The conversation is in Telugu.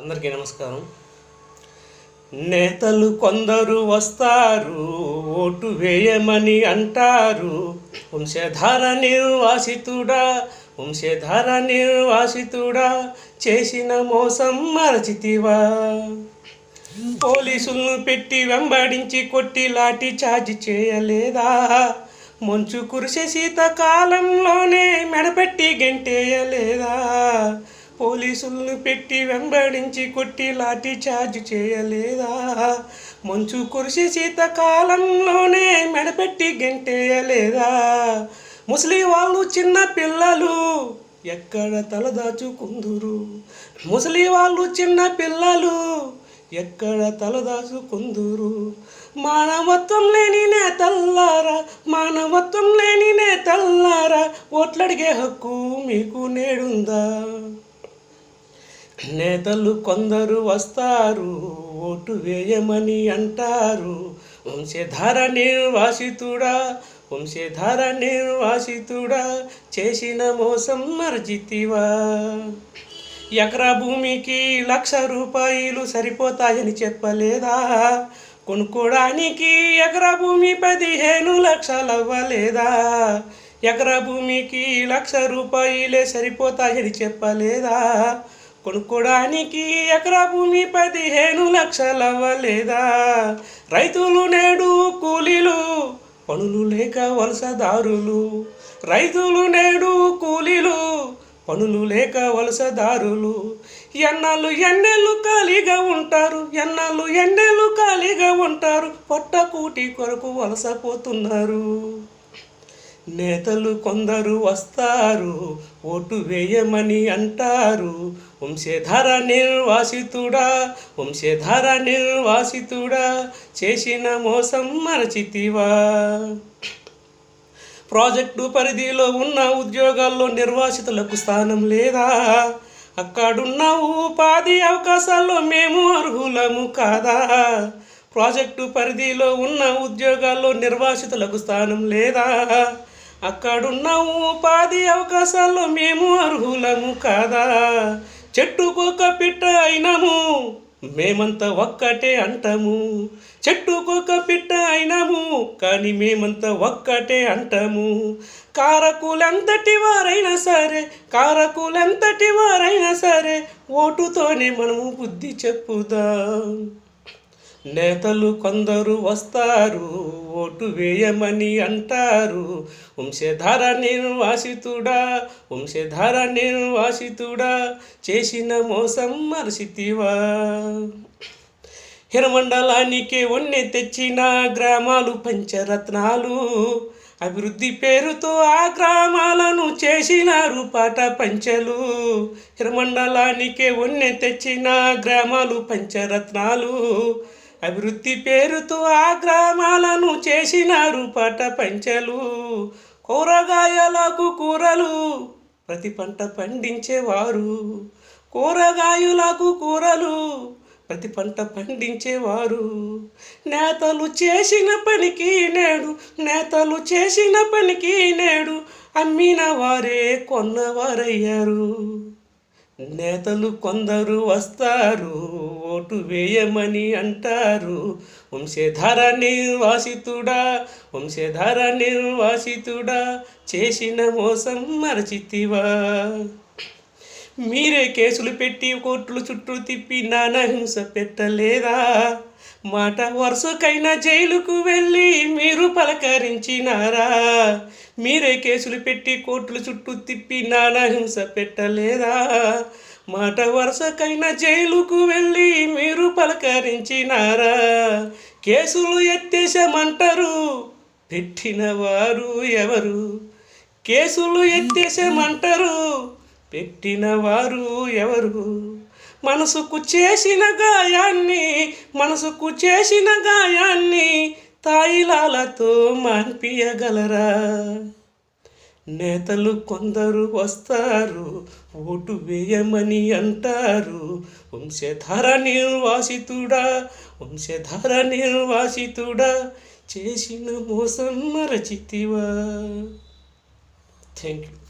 అందరికీ నమస్కారం. నేతలు కొందరు వస్తారు ఓటు వేయమని అంటారు. వంశధార నిర్వాసితుడా వంశధార నిర్వాసితుడా చేసిన మోసం మరచితివా? పోలీసులను పెట్టి వెంబడించి కొట్టి లాఠీ చార్జ్ చేయలేదా? మంచు కురిసే శీతకాలంలోనే మెడపెట్టి గెంటేయలేదా? పోలీసులను పెట్టి వెంబడించి కొట్టి లాఠీ చార్జ్ చేయలేదా? మంచు కురిసి శీతకాలంలోనే మెడపెట్టి గెంటేయలేదా? ముసలి వాళ్ళు చిన్న పిల్లలు ఎక్కడ తలదాచుకుందురు ముసలి వాళ్ళు చిన్న పిల్లలు ఎక్కడ తలదాచుకుందురు మానవత్వం లేని నేతల్లారా మానవత్వం లేని నేతల్లారా ఓట్లడిగే హక్కు మీకు నేడుందా? నేతలు కొందరు వస్తారు ఓటు వేయమని అంటారు. వంశధార నిర్వాసితుడా వంశధార నిర్వాసితుడా చేసిన మోసం మర్జితివా. ఎకరా భూమికి లక్ష రూపాయలు సరిపోతాయని చెప్పలేదా? కొనుక్కోడానికి ఎకరా భూమి పదిహేను లక్షలు అవ్వలేదా ఎకరా భూమికి లక్ష రూపాయలే సరిపోతాయని చెప్పలేదా? కొనుక్కోడానికి ఎకరా భూమి పదిహేను లక్షలు అవ్వలేదా రైతులు నేడు కూలీలు పనులు లేక వలసదారులు. రైతులు నేడు కూలీలు పనులు లేక వలసదారులు. ఎన్నాళ్ళు ఎన్నెళ్ళు ఖాళీగా ఉంటారు ఎన్నాళ్ళు ఎన్నెళ్ళు ఖాళీగా ఉంటారు పొట్టకూటి కొరకు వలసపోతున్నారు నేతలు కొందరు వస్తారు ఓటు వేయమని అంటారు వంశధార నిర్వాసితుడా వంశధార నిర్వాసితుడా చేసిన మోసం మరచితివా. ప్రాజెక్టు పరిధిలో ఉన్న ఉద్యోగాల్లో నిర్వాసితులకు స్థానం లేదా? అక్కడున్న ఉపాధి అవకాశాల్లో మేము అర్హులము కాదా? ప్రాజెక్టు పరిధిలో ఉన్న ఉద్యోగాల్లో నిర్వాసితులకు స్థానం లేదా? అక్కడున్న ఉపాధి అవకాశాల్లో మేము అర్హులము కాదా? చెట్టుకొక పిట్ట అయినము మేమంతా ఒక్కటే అంటాము. చెట్టుకొక పిట్ట అయినాము కానీ మేమంతా ఒక్కటే అంటాము. కారకులంతటి వారైనా సరే కారకులంతటి వారైనా సరే ఓటుతోనే మనము బుద్ధి చెప్పుదాం. నేతలు కొందరు వస్తారు ఓటు వేయమని అంటారు. వంశధార నిర్వాసితుడా వంశధార నిర్వాసితుడా చేసిన మోసం మరసితివా హిరమండలానికి వన్నె తెచ్చిన గ్రామాలు పంచరత్నాలు. అభివృద్ధి పేరుతో ఆ గ్రామాలను చేసినారు పాట పంచలు. హిరమండలానికి వన్నె తెచ్చిన గ్రామాలు పంచరత్నాలు. అభివృద్ధి పేరుతో ఆ గ్రామాలను చేసినారు పట పంచలు కూరగాయలకు కూరలు. ప్రతి పంట పండించేవారు కూరగాయలకు కూరలు. ప్రతి పంట పండించేవారు. నేతలు చేసిన పనికి నేడు నేతలు చేసిన పనికి నేడు అమ్మిన వారే కొన్నవారయ్యారు. నేతలు కొందరు వస్తారు ఓటు వేయమని అంటారు. వంశధార నిర్వాసితుడా వంశధార నిర్వాసితుడా చేసిన మోసం మరచితివా? మీరే కేసులు పెట్టి కోర్టులు చుట్టూ తిప్పి నానా హింస పెట్టలేదా? మాట వరుసకైనా జైలుకు వెళ్ళి మీరు పలకరించినారా? మీరే కేసులు పెట్టి కోర్టులు చుట్టూ తిప్పి నానా హింస పెట్టలేదా? మాట వరుసకైనా జైలుకు వెళ్ళి మీరు పలకరించినారా? కేసులు ఎత్తేసామంటారు? పెట్టిన వారు ఎవరు? కేసులు ఎత్తేసామంటారు? పెట్టిన వారు ఎవరు? మనసుకు చేసిన గాయాన్ని మనసుకు చేసిన గాయాన్ని తాయిలాలతో మాన్పియగలరా నేతలు కొందరు వస్తారు ఓటు వేయమని అంటారు. వంశధార నిర్వాసితుడా వంశధార నిర్వాసితుడా చేసిన మోసం మరచితివా? Thank you